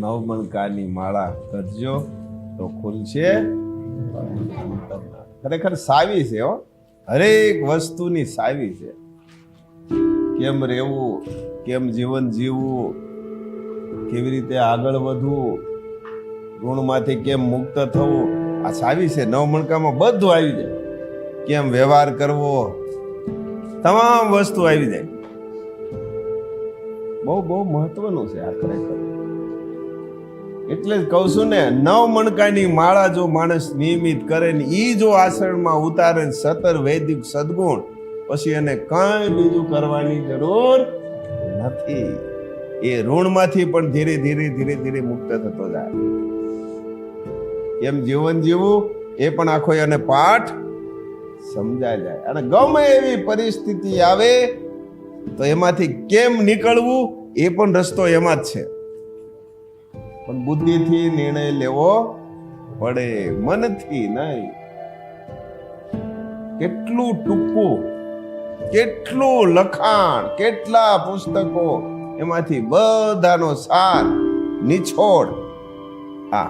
નવમણકાની માળા કરજો તો ખુલશે. ખરેખર સાવી છે હો. હરેક વસ્તુની સાવી છે. કેમ રહેવું, કેમ જીવન જીવવું, કેવી રીતે આગળ વધવું, ઋણમાંથી કેમ મુક્ત થવું, આ સાવી છે. નવમણકામાં બધું આવી જાય. કેમ વ્યવહાર કરવો, તમામ વસ્તુ આવી જાય. બહુ બહુ મહત્વનું છે આ ખરેખર. એટલે જ કહું છું ને નવ મણકાની માળા જો માણસ નિયમિત કરે ને એ જો આસરણમાં ઉતારે સતર વૈદિક સદગુણ, પછી એને કાંઈ બીજું કરવાની જરૂર નથી. એ ઋણમાંથી પણ ધીરે ધીરે ધીરે ધીરે મુક્ત થતો જાય. એમ જીવન જીવવું? એ પણ આખો એને પાઠ સમજાય જાય. અને ગમે એવી પરિસ્થિતિ આવે, તો એમાંથી કેમ નીકળવું? એ પણ રસ્તો એમાં જ છે. પણ બુદ્ધિથી નિર્ણય લેવો પડે, મનથી નહીં. કેટલું ટૂંકું, કેટલું લખાણ, કેટલા પુસ્તકો, એમાંથી બધાનો સાર, નિછોડ. આ